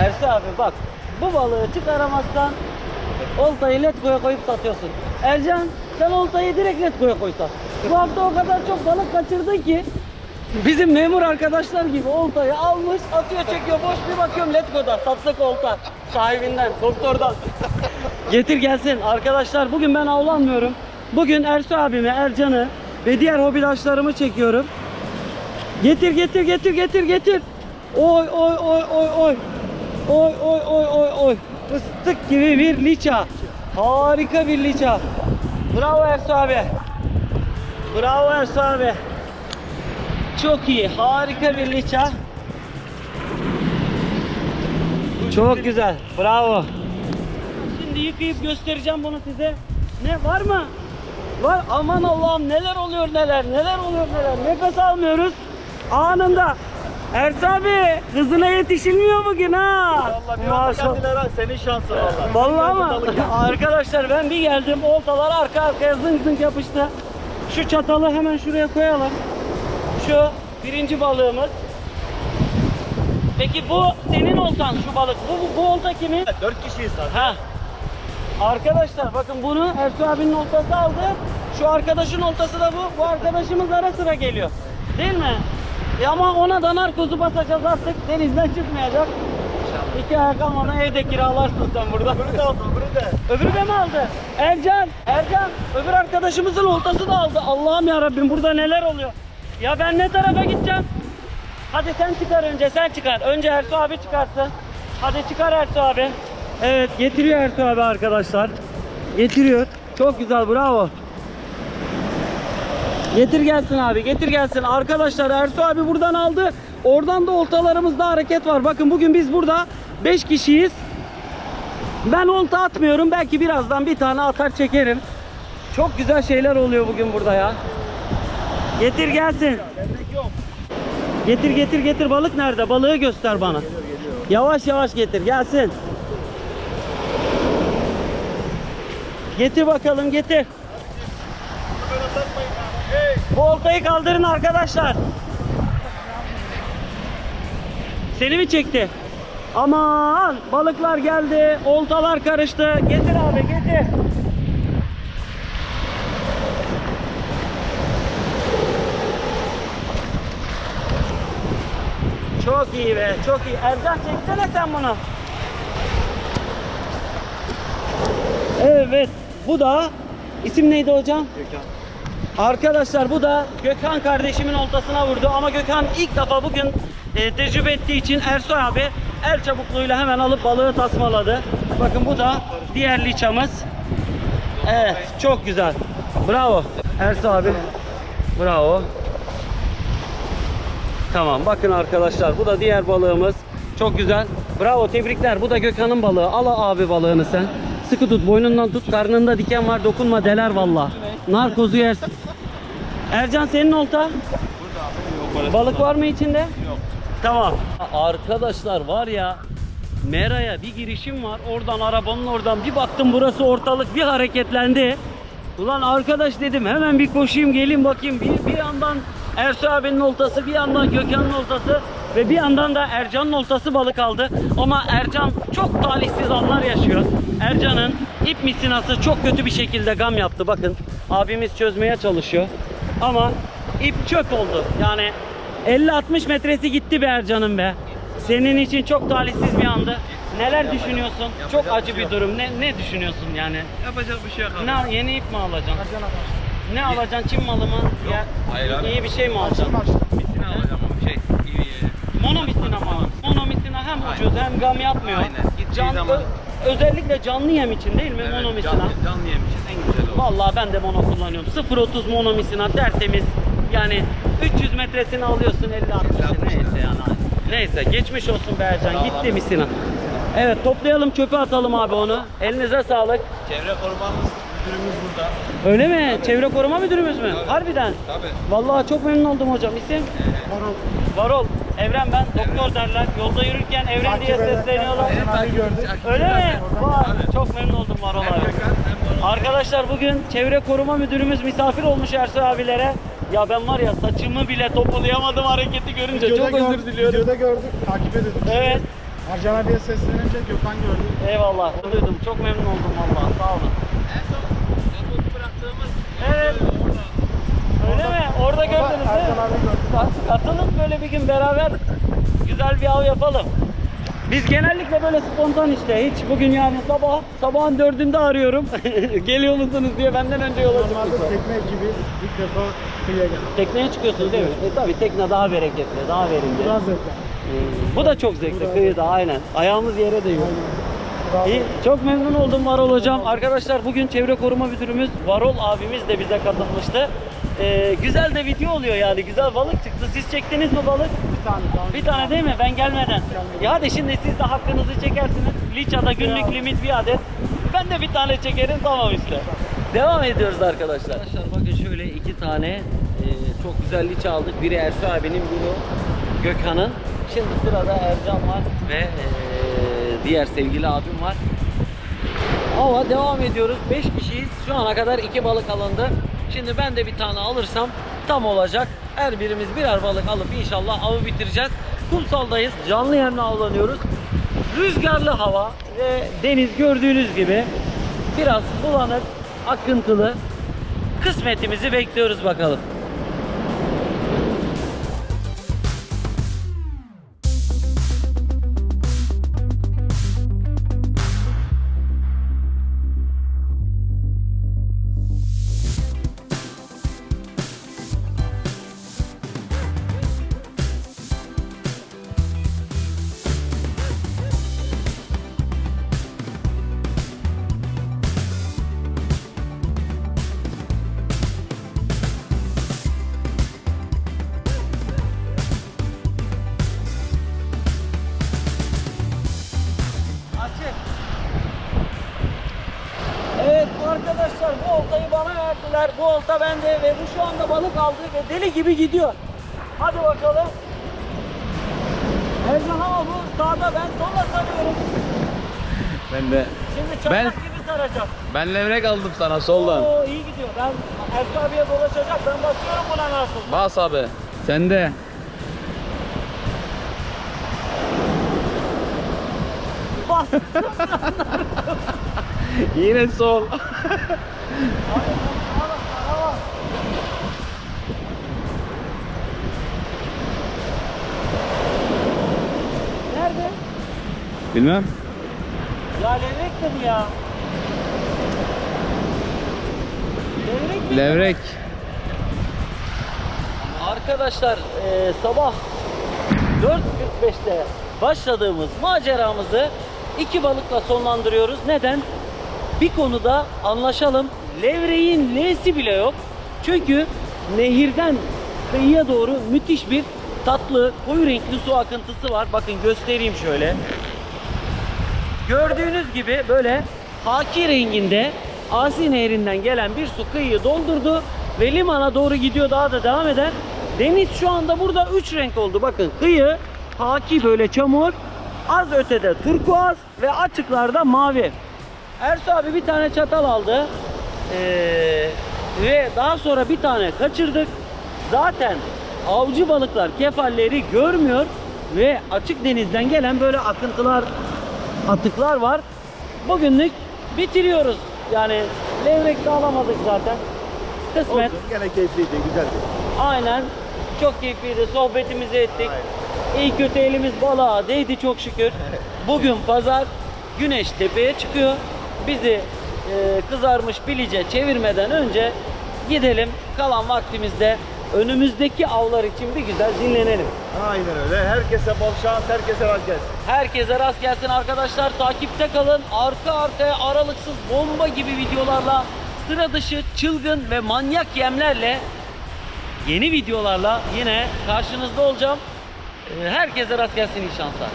Ersi abi bak bu balığı çıkaramazsan oltayı letgoya koyup satıyorsun. Ercan sen oltayı direkt letgoya koy sat. Bu hafta o kadar çok balık kaçırdın ki bizim memur arkadaşlar gibi oltayı almış atıyor çekiyor boş bir bakıyorum letgoda satlık olta sahibinden doktordan. Getir gelsin arkadaşlar bugün ben avlanmıyorum. Bugün Ersu abimi Ercan'ı ve diğer hobidaşlarımı çekiyorum. Getir getir getir getir getir. Oy oy oy oy oy. Oy oy oy oy oy. Fıstık gibi bir liça. Harika bir liça. Bravo Ersu abi. Bravo Ersu abi. Çok iyi. Harika bir liça. Çok güzel. Bravo. Şimdi yıkayıp göstereceğim bunu size. Ne var mı? Var. Aman Allah'ım neler oluyor neler. Neler oluyor neler. Nefes almıyoruz. Anında. Ersa abi hızına yetişilmiyor bugün ha. Maşallah. senin şansın valla. Vallahi ama arkadaşlar ben bir geldim oltalar arka arkaya zınk zınk yapıştı. Şu çatalı hemen şuraya koyalım. Şu birinci balığımız. Peki bu senin oltan şu balık. Bu, bu, bu olta kimin? Dört kişiyiz zaten. Ha. Arkadaşlar bakın bunu Ertuğ abinin oltası aldı. Şu arkadaşın oltası da bu. Bu arkadaşımız ara sıra geliyor. Değil mi? E ama ona da narkozu basacağız artık. Denizden çıkmayacak. İki ay kalmadan evde kiralarsın sen burada. Öbürü de aldı, öbürü de. Öbürü de mi aldı? Ercan, Ercan. Öbür arkadaşımızın oltası da aldı. Allah'ım ya Rabbim burada neler oluyor? Ya ben ne tarafa gideceğim? Hadi sen çıkar önce, sen çıkar. Önce Ertuğ abi çıkarsın. Hadi çıkar Ertuğ abi. Evet, getiriyor Ertuğ abi arkadaşlar. Getiriyor. Çok güzel, bravo. Getir gelsin abi, getir gelsin. Arkadaşlar Ertuğ abi buradan aldı. Oradan da oltalarımızda hareket var. Bakın bugün biz burada 5 kişiyiz. Ben olta atmıyorum. Belki birazdan bir tane atar çekerim. Çok güzel şeyler oluyor bugün burada ya. Getir gelsin. Getir getir getir. Balık nerede? Balığı göster bana. Yavaş yavaş getir. Gelsin. Getir bakalım getir. Oltayı kaldırın arkadaşlar. Seni mi çekti? Aman balıklar geldi. Oltalar karıştı. Getir abi getir. Çok iyi be çok iyi. Ercan çeksene sen bunu. Evet bu da isim neydi hocam? Gökhan. Arkadaşlar bu da Gökhan kardeşimin oltasına vurdu ama Gökhan ilk defa bugün e, tecrübe ettiği için Ersoy abi el çabukluğuyla hemen alıp balığı tasmaladı. Bakın bu da diğer liçamız. Evet çok güzel. Bravo Ersoy abi. Bravo. Tamam bakın arkadaşlar bu da diğer balığımız. Çok güzel. Bravo tebrikler. Bu da Gökhan'ın balığı. Al abi balığını sen. Sıkı tut boynundan tut. Karnında diken var dokunma deler valla. Narkozu yersin. Ercan senin olta. Balık var mı içinde? Yok. Tamam. Arkadaşlar var ya Mera'ya bir girişim var. Oradan arabanın oradan bir baktım burası ortalık bir hareketlendi. Ulan arkadaş dedim hemen bir koşayım gelin bakayım. Bir, bir yandan Ersu abinin oltası bir yandan Gökhan'ın oltası ve bir yandan da Ercan'ın oltası balık aldı. Ama Ercan çok talihsiz anlar yaşıyor. Ercan'ın ip misinası çok kötü bir şekilde gam yaptı. Bakın abimiz çözmeye çalışıyor. Ama ip çöp oldu. Yani 50-60 metresi gitti be Ercan'ın be. Senin için çok talihsiz bir andı. Neler düşünüyorsun? Çok acı bir durum. Ne ne düşünüyorsun yani? Yapacak bir şey yok abi. Ne yeni ip mi alacaksın? Ne alacaksın? Çin malı mı? Ya, hayır abi. İyi bir şey mi alacaksın? Şey iyi Mono misina mı? Mono misina hem ucuz hem gam yapmıyor. Aynen. Gittiği Can- zaman- özellikle canlı yem için değil mi mono misina? Canlı, canlı yemişiz en güzel o. Vallahi ben de mono kullanıyorum. 0.30 mono misina tertemiz. Yani 300 metresini alıyorsun 50 60 neyse yani. Neyse geçmiş olsun be Ercan. Gitti misina. Evet toplayalım çöpe atalım abi onu. Elinize sağlık. Çevre korumamız müdürümüz burada. Öyle mi? Çevre koruma müdürümüz mü? Harbiden. Tabii. Vallahi çok memnun oldum hocam. İsim? Varol. Varol. Evren ben. Doktor derler. Yolda yürürken Evren diye sesleniyorlar. Abi gördük. Öyle mi? Vay, çok memnun oldum Varol abi. Arkadaşlar bugün çevre koruma müdürümüz misafir olmuş Ersoy abilere. Ya ben var ya saçımı bile topulayamadım hareketi görünce çok özür diliyorum. Videoda gördük, takip edelim. Evet. Ercan abiye seslenince Gökhan gördü. Eyvallah. Duydum. Çok memnun oldum vallahi. Sağ olun. Evet. Öyle mi? Orada gördünüz değil mi? Katılın böyle bir gün beraber güzel bir av yapalım. Biz genellikle böyle spontan işte. Hiç bugün yani sabah sabahın dördünde arıyorum. Geliyor musunuz diye benden önce yola Normalde çıkmışlar. tekne ekibiz. İlk defa kıyıya geldik. Tekneye çıkıyorsunuz değil mi? E tabi tekne daha bereketli, daha verimli. Biraz zevkli. Ee, bu da çok zevkli kıyıda aynen. Ayağımız yere değiyor. Biraz İyi, çok memnun oldum Varol hocam. Arkadaşlar bugün çevre koruma müdürümüz Varol abimiz de bize katılmıştı. Ee, güzel de video oluyor yani. Güzel balık çıktı. Siz çektiniz mi balık? Bir tane daha. Bir tane değil mi? Ben gelmeden. Ya hadi şimdi siz de hakkınızı çekersiniz. Liça'da günlük limit bir adet. Ben de bir tane çekerim tamam işte. Devam ediyoruz arkadaşlar. Arkadaşlar bakın şöyle iki tane e, çok güzel liça aldık. Biri Ersu abinin, biri Gökhan'ın. Şimdi sırada Ercan var ve e, diğer sevgili abim var. Hava devam ediyoruz. 5 kişiyiz. Şu ana kadar 2 balık alındı. Şimdi ben de bir tane alırsam tam olacak. Her birimiz birer balık alıp inşallah avı bitireceğiz. Kumsaldayız. Canlı yemle avlanıyoruz. Rüzgarlı hava ve deniz gördüğünüz gibi biraz bulanık, akıntılı. Kısmetimizi bekliyoruz bakalım. Arkadaşlar bu oltayı bana verdiler. Bu olta bende ve bu şu anda balık aldı ve deli gibi gidiyor. Hadi bakalım. Ercan ama bu sağda ben sola sarıyorum. Ben de Şimdi çatlak Ben- gibi saracağım. ben levrek aldım sana soldan. Oo iyi gidiyor. Ben Ercan abiye dolaşacak. Ben basıyorum buna nasıl? Bas abi. Sen de. Bas. Yine sol. Nerede? Bilmem. Ya levrek de mi ya? Levrek mi? Levrek. Arkadaşlar e, sabah 4.45'te başladığımız maceramızı iki balıkla sonlandırıyoruz. Neden? Bir konuda anlaşalım. Levreğin L'si bile yok. Çünkü nehirden kıyıya doğru müthiş bir tatlı koyu renkli su akıntısı var. Bakın göstereyim şöyle. Gördüğünüz gibi böyle haki renginde Asi Nehri'nden gelen bir su kıyıyı doldurdu ve limana doğru gidiyor daha da devam eder. Deniz şu anda burada 3 renk oldu. Bakın kıyı haki böyle çamur, az ötede turkuaz ve açıklarda mavi. Ersu abi bir tane çatal aldı. Ee, ve daha sonra bir tane kaçırdık. Zaten avcı balıklar kefalleri görmüyor ve açık denizden gelen böyle akıntılar atıklar var. Bugünlük bitiriyoruz. Yani levrek de alamadık zaten. Kısmet. Gene keyifliydi, güzeldi. Aynen. Çok keyifliydi. Sohbetimizi ettik. İyi kötü elimiz balığa değdi çok şükür. Bugün pazar. Güneş tepeye çıkıyor. Bizi e, kızarmış bilice çevirmeden önce gidelim. Kalan vaktimizde önümüzdeki avlar için bir güzel dinlenelim. Aynen öyle. Herkese bol şans, herkese rast gelsin. Herkese rast gelsin arkadaşlar. Takipte kalın. Arka arkaya aralıksız bomba gibi videolarla sıra dışı çılgın ve manyak yemlerle yeni videolarla yine karşınızda olacağım. E, herkese rast gelsin iyi şanslar.